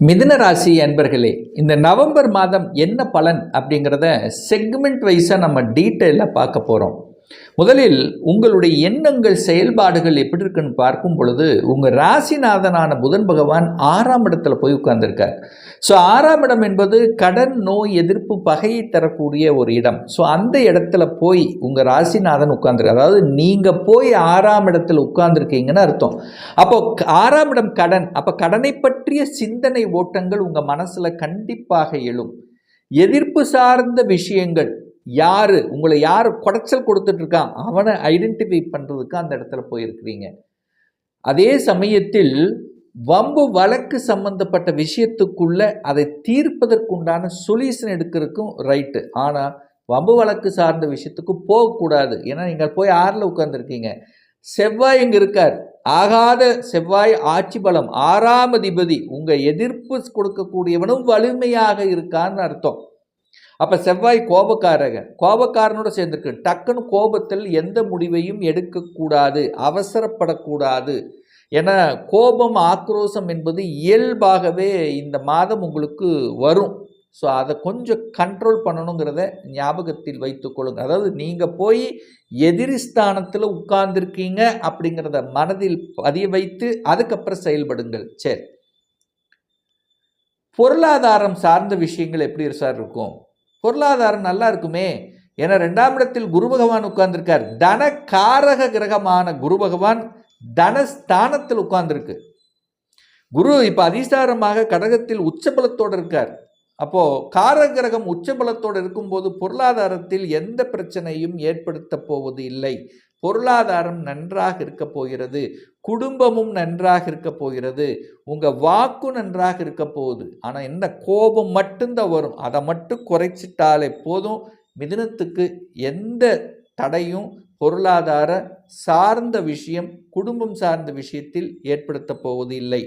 மிதுன ராசி அன்பர்களே இந்த நவம்பர் மாதம் என்ன பலன் அப்படிங்கிறத செக்மெண்ட் வைஸாக நம்ம டீட்டெயிலாக பார்க்க போகிறோம் முதலில் உங்களுடைய எண்ணங்கள் செயல்பாடுகள் எப்படி இருக்குன்னு பார்க்கும் பொழுது உங்கள் ராசிநாதனான புதன் பகவான் ஆறாம் இடத்துல போய் உட்கார்ந்துருக்கார். ஸோ ஆறாம் இடம் என்பது கடன் நோய் எதிர்ப்பு பகையை தரக்கூடிய ஒரு இடம். ஸோ அந்த இடத்துல போய் உங்கள் ராசிநாதன் உட்கார்ந்துருக்கு அதாவது நீங்கள் போய் ஆறாம் இடத்துல உட்கார்ந்துருக்கீங்கன்னு அர்த்தம். அப்போ ஆறாம் இடம் கடன். அப்போ கடனை பற்றிய சிந்தனை ஓட்டங்கள் உங்கள் மனசில் கண்டிப்பாக எழும். எதிர்ப்பு சார்ந்த விஷயங்கள் யார்? உங்களை யார் குடைச்சல் கொடுத்துட்ருக்கான் அவனை ஐடென்டிஃபை பண்ணுறதுக்கு அந்த இடத்துல போயிருக்கிறீங்க. அதே சமயத்தில் வம்பு வழக்கு சம்பந்தப்பட்ட விஷயத்துக்குள்ள அதை தீர்ப்பதற்குண்டான சொல்யூஷன் எடுக்கிறதுக்கும் ரைட்டு ஆனால் வம்பு வழக்கு சார்ந்த விஷயத்துக்கு போகக்கூடாது. ஏன்னா நீங்கள் போய் ஆறில் உட்காந்துருக்கீங்க செவ்வாய் இங்கே இருக்கார்? ஆகாத செவ்வாய் ஆட்சி பலம் ஆறாம் அதிபதி. உங்கள் எதிர்ப்பு கொடுக்கக்கூடியவனும் வலிமையாக இருக்கான்னு அர்த்தம். அப்போ செவ்வாய் கோபக்காரக கோபக்காரனோட சேர்ந்துருக்கு. டக்குன்னு கோபத்தில் எந்த முடிவையும் எடுக்கக்கூடாது. அவசரப்படக்கூடாது. ஏன்னா கோபம் ஆக்ரோஷம் என்பது இயல்பாகவே இந்த மாதம் உங்களுக்கு வரும். ஸோ அதை கொஞ்சம் கண்ட்ரோல் பண்ணணுங்கிறத ஞாபகத்தில் வைத்துக்கொள்ளுங்க அதாவது நீங்கள் போய் எதிரி ஸ்தானத்தில் உட்கார்ந்துருக்கீங்க அப்படிங்கிறத மனதில் பதிய வைத்து அதுக்கப்புறம் செயல்படுங்கள். சரி. பொருளாதாரம் சார்ந்த விஷயங்கள் எப்படி சார் இருக்கும்? பொருளாதாரம் நல்லா இருக்குமே. ஏன்னா ரெண்டாம் இடத்தில் குரு பகவான் உட்கார்ந்திருக்கார். தன காரக கிரகமான குரு பகவான் தனஸ்தானத்தில் உட்கார்ந்துருக்கு. குரு இப்போ அதிசாரமாக கடகத்தில் உச்சபலத்தோடு இருக்கார். அப்போது காரக கிரகம் உச்சபலத்தோடு இருக்கும்போது பொருளாதாரத்தில் எந்த பிரச்சனையும் ஏற்படுத்த போவது இல்லை. பொருளாதாரம் நன்றாக இருக்க போகிறது குடும்பமும் நன்றாக இருக்க போகிறது உங்கள் வாக்கு நன்றாக இருக்க போகுது. ஆனால் என்ன கோபம் மட்டும்தான் வரும். அதை மட்டும் குறைச்சிட்டாலே போதும். மிதுனத்துக்கு எந்த தடையும் பொருளாதார சார்ந்த விஷயம் குடும்பம் சார்ந்த விஷயத்தில் ஏற்படுத்த போவது இல்லை.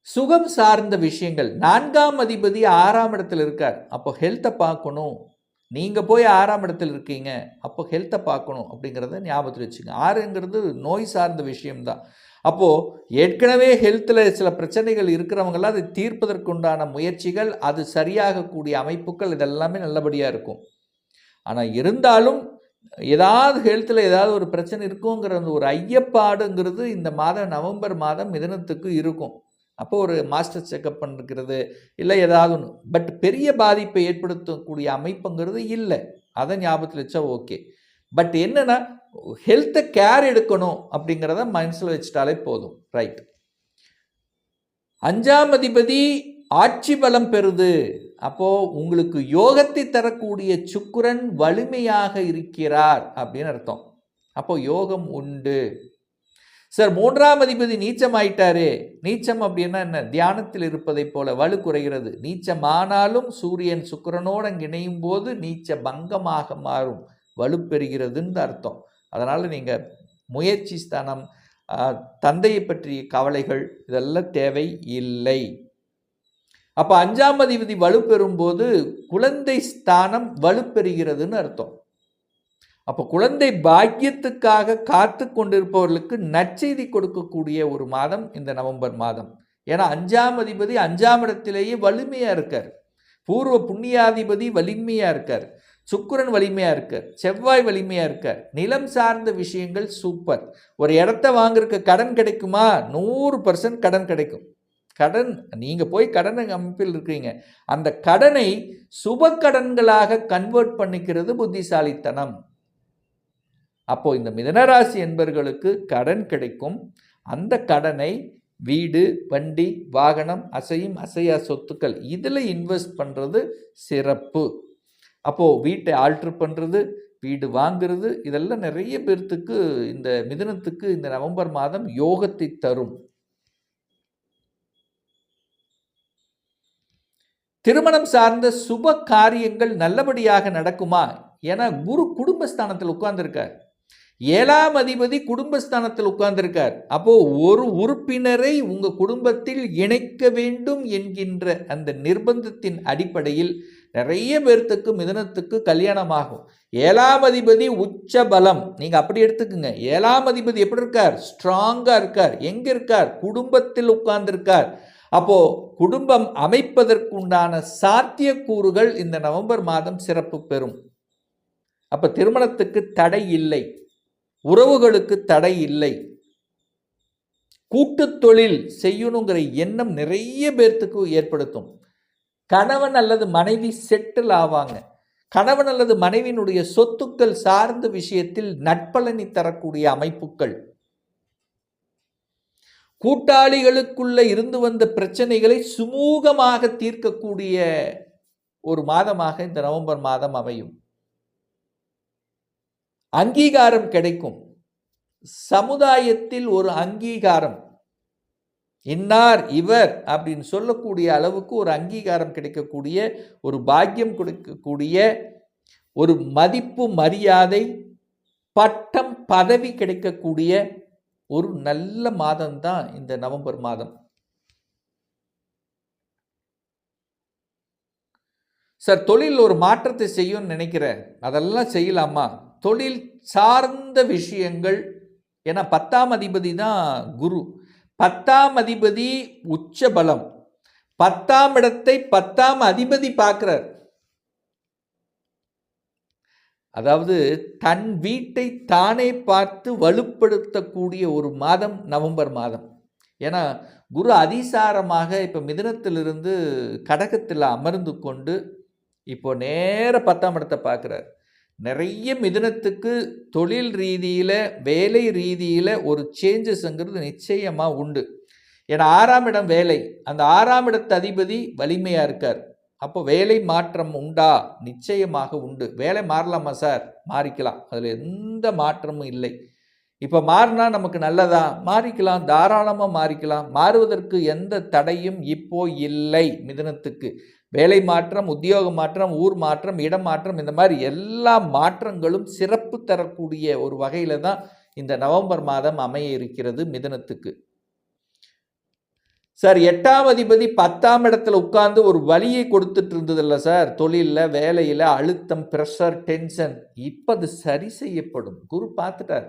சுகம் சார்ந்த விஷயங்கள். நான்காம் அதிபதி ஆறாம் இடத்துல இருக்கார். அப்போ ஹெல்த்தை பார்க்கணும். நீங்கள் போய் ஆறாம் இடத்துல இருக்கீங்க அப்போ ஹெல்த்தை பார்க்கணும் அப்படிங்கிறத ஞாபகத்தில் வச்சுங்க. ஆறுங்கிறது நோய் சார்ந்த விஷயம்தான். அப்போது ஏற்கனவே ஹெல்த்தில் சில பிரச்சனைகள் இருக்கிறவங்களாம் அதை தீர்ப்பதற்குண்டான முயற்சிகள் அது சரியாகக்கூடிய அமைப்புகள் இதெல்லாமே நல்லபடியாக இருக்கும். ஆனால் இருந்தாலும் ஏதாவது ஹெல்த்தில் ஏதாவது ஒரு பிரச்சனை இருக்குங்கிற அந்த ஒரு ஐயப்பாடுங்கிறது இந்த மாதம் நவம்பர் மாதம் மிதனத்துக்கு இருக்கும். அப்போ ஒரு மாஸ்டர் செக்கப் பண்ணிருக்கிறது இல்லை ஏதாவது ஒன்று பட் பெரிய பாதிப்பை ஏற்படுத்தக்கூடிய அமைப்புங்கிறது இல்லை. அதை ஞாபகத்தில் வச்சா ஓகே பட் என்னென்னா ஹெல்த்தை கேர் எடுக்கணும் அப்படிங்கிறத மனசில் வச்சுட்டாலே போதும். ரைட் அஞ்சாம் அதிபதி ஆட்சி பலம் பெறுது. அப்போது உங்களுக்கு யோகத்தை தரக்கூடிய சுக்குரன் வலிமையாக இருக்கிறார் அப்படின்னு அர்த்தம். அப்போ யோகம் உண்டு. சார் மூன்றாம் அதிபதி நீச்சம் ஆயிட்டாரே நீச்சம் அப்படின்னா என்ன? தியானத்தில் இருப்பதைப் போல வலு குறைகிறது. நீச்சமானாலும் சூரியன் சுக்கிரனோடு அங்கே இணையும் போது நீச்ச பங்கமாக மாறும். வலுப்பெறுகிறதுன்னு அர்த்தம். அதனால் நீங்கள் முயற்சி ஸ்தானம் தந்தையை பற்றிய கவலைகள் இதெல்லாம் தேவை இல்லை அப்போ அஞ்சாம் அதிபதி வலுப்பெறும்போது குழந்தை ஸ்தானம் வலுப்பெறுகிறதுன்னு அர்த்தம். அப்போ குழந்தை பாக்கியத்துக்காக காத்து கொண்டிருப்பவர்களுக்கு நற்செய்தி கொடுக்கக்கூடிய ஒரு மாதம் இந்த நவம்பர் மாதம். ஏன்னா அஞ்சாம் அதிபதி அஞ்சாம் இடத்திலேயே வலிமையாக இருக்கார். பூர்வ புண்ணியாதிபதி வலிமையாக இருக்கார். சுக்கிரன் வலிமையாக இருக்கார். செவ்வாய் வலிமையாக இருக்கார். நிலம் சார்ந்த விஷயங்கள் சூப்பர். ஒரு இடத்த வாங்குறதுக்கு கடன் கிடைக்குமா? நூறு பர்சன்ட் கடன் கிடைக்கும். கடன் நீங்கள் போய் கடன் அமைப்பில் இருக்கிறீங்க. அந்த கடனை சுப கடன்களாக கன்வெர்ட் பண்ணிக்கிறது புத்திசாலித்தனம். அப்போது இந்த மிதனராசி என்பர்களுக்கு கடன் கிடைக்கும். அந்த கடனை வீடு வண்டி வாகனம் அசையும் அசையா சொத்துக்கள் இதில் இன்வெஸ்ட் பண்ணுறது சிறப்பு. அப்போது வீட்டை ஆல்ட்ரு பண்ணுறது வீடு வாங்கிறது இதெல்லாம் நிறைய பேர்த்துக்கு இந்த மிதனத்துக்கு இந்த நவம்பர் மாதம் யோகத்தை தரும். திருமணம் சார்ந்த சுப காரியங்கள் நல்லபடியாக நடக்குமா? ஏன்னா குரு குடும்பஸ்தானத்தில் உட்கார்ந்துருக்கார். ஏழாம் அதிபதி குடும்பஸ்தானத்தில் உட்கார்ந்திருக்கார். அப்போ ஒரு உறுப்பினரை உங்க குடும்பத்தில் இணைக்க வேண்டும் என்கின்ற அந்த நிர்பந்தத்தின் அடிப்படையில் நிறைய பேர்த்துக்கு மிதனத்துக்கு கல்யாணம் ஆகும். ஏழாம் அதிபதி உச்ச பலம். நீங்க அப்படி எடுத்துக்குங்க. ஏழாம் அதிபதி எப்படி இருக்கார்? ஸ்ட்ராங்கா இருக்கார். எங்க இருக்கார்? குடும்பத்தில் உட்கார்ந்திருக்கார். அப்போ குடும்பம் அமைப்பதற்குண்டான சாத்தியக்கூறுகள் இந்த நவம்பர் மாதம் சிறப்பு பெறும். அப்ப திருமணத்துக்கு தடை இல்லை. உறவுகளுக்கு தடை இல்லை. கூட்டு தொழில் செய்யணுங்கிற எண்ணம் நிறைய பேர்த்துக்கு ஏற்படுத்தும். கணவன் அல்லது மனைவி செட்டில் ஆவாங்க. கணவன் அல்லது மனைவியினுடைய சொத்துக்கள் சார்ந்த விஷயத்தில் நட்பலனி தரக்கூடிய அமைப்புகள். கூட்டாளிகளுக்குள்ள இருந்து வந்த பிரச்சனைகளை சுமூகமாக தீர்க்கக்கூடிய ஒரு மாதமாக இந்த நவம்பர் மாதம் அமையும். அங்கீகாரம் கிடைக்கும். சமுதாயத்தில் ஒரு அங்கீகாரம். இன்னார் இவர் அப்படின்னு சொல்லக்கூடிய அளவுக்கு ஒரு அங்கீகாரம் கிடைக்கக்கூடிய ஒரு பாக்கியம் கொடுக்கக்கூடிய ஒரு மதிப்பு மரியாதை பட்டம் பதவி கிடைக்கக்கூடிய ஒரு நல்ல மாதம் தான் இந்த நவம்பர் மாதம். சார் தொழில் ஒரு மாற்றத்தை செய்யும்னு நினைக்கிறேன். அதெல்லாம் செய்யலாமா? தொழில் சார்ந்த விஷயங்கள். ஏன்னா பத்தாம் அதிபதி தான் குரு. பத்தாம் அதிபதி உச்ச பலம். பத்தாம் இடத்தை பத்தாம் அதிபதி பார்க்கிறார். அதாவது தன் வீட்டை தானே பார்த்து வலுப்படுத்தக்கூடிய ஒரு மாதம் நவம்பர் மாதம். ஏன்னா குரு அதிசாரமாக இப்போ மிதனத்திலிருந்து கடகத்தில் அமர்ந்து கொண்டு இப்போ நேர பத்தாம் இடத்தை பார்க்குறார். நிறைய மிதுனத்துக்கு தொழில் ரீதியில் வேலை ரீதியில் ஒரு சேஞ்சஸ்ங்கிறது நிச்சயமாக உண்டு. ஏன்னா ஆறாம் இடம் வேலை. அந்த ஆறாம் இடத்து அதிபதி வலிமையாக இருக்கார். அப்போ வேலை மாற்றம் உண்டா? நிச்சயமாக உண்டு. வேலை மாறலாமா சார்? மாறிக்கலாம். அதில் எந்த மாற்றமும் இல்லை. இப்போ மாறினா நமக்கு நல்லதா? மாறிக்கலாம். தாராளமாக மாறிக்கலாம். மாறுவதற்கு எந்த தடையும் இப்போ இல்லை மிதனத்துக்கு. வேலை மாற்றம் உத்தியோக மாற்றம் ஊர் மாற்றம் இடம் மாற்றம் இந்த மாதிரி எல்லா மாற்றங்களும் சிறப்பு தரக்கூடிய ஒரு வகையில் தான் இந்த நவம்பர் மாதம் அமைய இருக்கிறது மிதனத்துக்கு. சார் எட்டாம் அதிபதி பத்தாம் இடத்துல உட்கார்ந்து ஒரு வழியை கொடுத்துட்டு இருந்ததில்ல சார். தொழிலில் வேலையில் அழுத்தம் ப்ரெஷர் டென்ஷன் இப்போ அது சரி செய்யப்படும். குரு பார்த்துட்டார்.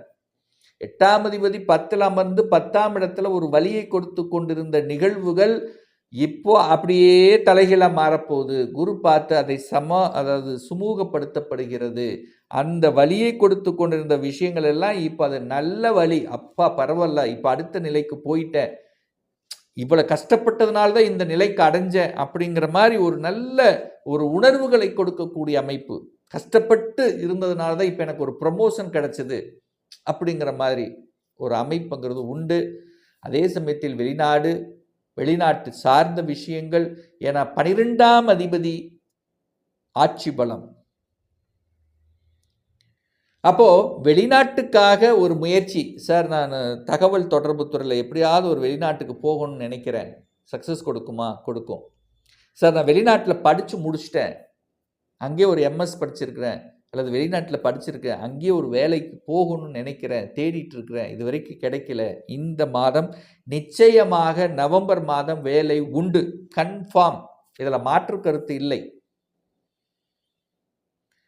எட்டாம் அதிபதி பத்தில் அமர்ந்து பத்தாம் இடத்துல ஒரு வழியை கொடுத்து கொண்டிருந்த நிகழ்வுகள் இப்போ அப்படியே தலைகீழாக மாறப்போகுது. குரு பார்த்து அதை சம அதாவது சுமூகப்படுத்தப்படுகிறது. அந்த வழியை கொடுத்து கொண்டிருந்த விஷயங்கள் எல்லாம் இப்போ அது நல்ல வழி அப்பா பரவாயில்ல இப்போ அடுத்த நிலைக்கு போயிட்டேன். இவ்வளோ கஷ்டப்பட்டதுனால தான் இந்த நிலைக்கு அடைஞ்சேன் அப்படிங்கிற மாதிரி ஒரு நல்ல ஒரு உணர்வுகளை கொடுக்கக்கூடிய அமைப்பு. கஷ்டப்பட்டு இருந்ததுனால தான் இப்போ எனக்கு ஒரு ப்ரமோஷன் கிடைச்சது அப்படிங்கிற மாதிரி ஒரு அமைப்புங்கிறது உண்டு. அதே சமயத்தில் வெளிநாடு வெளிநாட்டு சார்ந்த விஷயங்கள் என பனிரெண்டாம் அதிபதி ஆட்சி பலம். அப்போது வெளிநாட்டுக்காக ஒரு முயற்சி. சார் நான் தகவல் தொடர்பு துறையில் எப்படியாவது ஒரு வெளிநாட்டுக்கு போகணும்னு நினைக்கிறேன். சக்ஸஸ் கொடுக்குமா? கொடுக்கும். சார் நான் வெளிநாட்டில் படித்து முடிச்சிட்டேன். அங்கேயே ஒரு எம்எஸ் படிச்சிருக்கிறேன். அல்லது வெளிநாட்டில் படிச்சிருக்கேன் அங்கேயே ஒரு வேலைக்கு போகணும்னு நினைக்கிறேன் தேடிட்டு இருக்கிறேன் இது வரைக்கும் கிடைக்கல. இந்த மாதம் நிச்சயமாக நவம்பர் மாதம் வேலை உண்டு. கன்ஃபார்ம். இதில் மாற்று கருத்து இல்லை.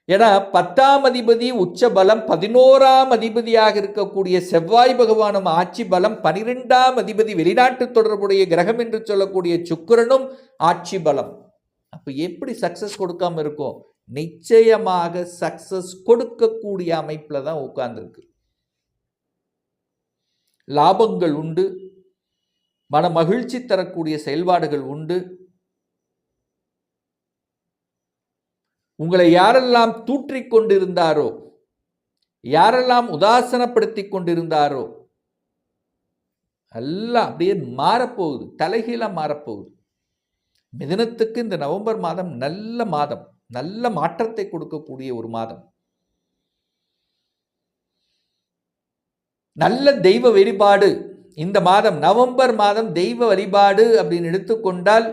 ஏன்னா பத்தாம் அதிபதி உச்ச பலம் பதினோராம் அதிபதியாக இருக்கக்கூடிய செவ்வாய் பகவானும் ஆட்சி பலம் பனிரெண்டாம் அதிபதி வெளிநாட்டு தொடர்புடைய கிரகம் என்று சொல்லக்கூடிய சுக்கரனும் ஆட்சி பலம். அப்போ எப்படி சக்சஸ் கொடுக்காம இருக்கும்? நிச்சயமாக சக்சஸ் கொடுக்கக்கூடிய அமைப்பில் தான் உட்கார்ந்துருக்கு. லாபங்கள் உண்டு. மன மகிழ்ச்சி தரக்கூடிய செயல்பாடுகள் உண்டு. உங்களை யாரெல்லாம் தூற்றிக்கொண்டிருந்தாரோ யாரெல்லாம் உதாசனப்படுத்தி கொண்டிருந்தாரோ எல்லாம் அப்படியே மாறப்போகுது. தலைகீழாக மாறப்போகுது. மிதனத்துக்கு இந்த நவம்பர் மாதம் நல்ல மாதம். நல்ல மாற்றத்தை கொடுக்கக்கூடிய ஒரு மாதம். நல்ல தெய்வ வழிபாடு. இந்த மாதம் நவம்பர் மாதம் தெய்வ வழிபாடு அப்படின்னு எடுத்துக்கொண்டால்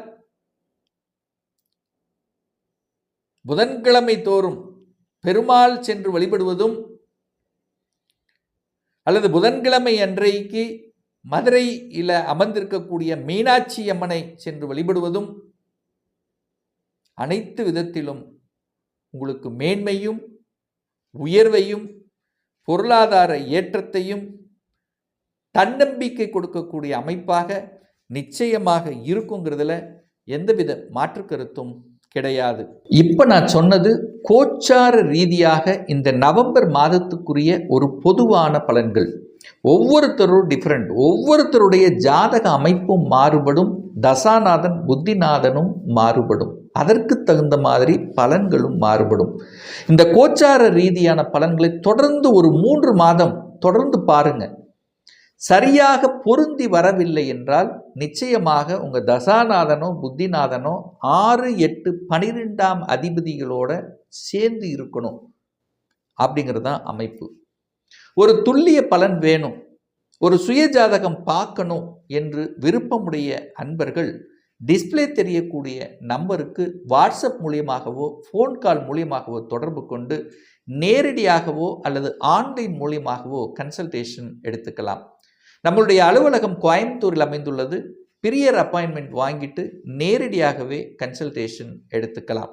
புதன்கிழமை தோறும் பெருமாள் சென்று வழிபடுவதும் அல்லது புதன்கிழமை அன்றைக்கு மதுரையில் அமர்ந்திருக்கக்கூடிய மீனாட்சி அம்மனை சென்று வழிபடுவதும் அனைத்து விதத்திலும் உங்களுக்கு மேன்மையும் உயர்வையும் பொருளாதார ஏற்றத்தையும் தன்னம்பிக்கை கொடுக்கக்கூடிய அமைப்பாக நிச்சயமாக இருக்குங்கிறதுல எந்தவித மாற்று கருத்தும் கிடையாது. இப்போ நான் சொன்னது கோச்சார ரீதியாக இந்த நவம்பர் மாதத்துக்குரிய ஒரு பொதுவான பலன்கள். ஒவ்வொருத்தரும் டிஃப்ரெண்ட் ஒவ்வொருத்தருடைய ஜாதக அமைப்பும் மாறுபடும் தசாநாதன் புத்திநாதனும் மாறுபடும். அதற்கு தகுந்த மாதிரி பலன்களும் மாறுபடும். இந்த கோச்சார ரீதியான பலன்களை தொடர்ந்து ஒரு மூன்று மாதம் தொடர்ந்து பாருங்க. சரியாக பொருந்தி வரவில்லை என்றால் நிச்சயமாக உங்கள் தசாநாதனோ புத்திநாதனோ ஆறு எட்டு பனிரெண்டாம் அதிபதிகளோட சேர்ந்து இருக்கணும் அப்படிங்கிறது தான் அமைப்பு. ஒரு துல்லிய பலன் வேணும். ஒரு சுயஜாதகம் பார்க்கணும் என்று விருப்பமுடைய அன்பர்கள் டிஸ்ப்ளே தெரியக்கூடிய நம்பருக்கு வாட்ஸ்அப் மூலியமாகவோ ஃபோன் கால் மூலியமாகவோ தொடர்பு கொண்டு நேரடியாகவோ அல்லது ஆன்லைன் மூலியமாகவோ கன்சல்டேஷன் எடுத்துக்கலாம். நம்மளுடைய அலுவலகம் கோயம்புத்தூரில் அமைந்துள்ளது. பிரியர் அப்பாயின்மெண்ட் வாங்கிட்டு நேரடியாகவே கன்சல்டேஷன் எடுத்துக்கலாம்.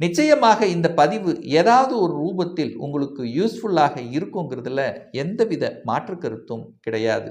நிச்சயமாக இந்த பதிவு ஏதாவது ஒரு ரூபத்தில் உங்களுக்கு யூஸ்ஃபுல்லாக இருக்குங்கிறதுல எந்தவித மாற்று கருத்தும் கிடையாது.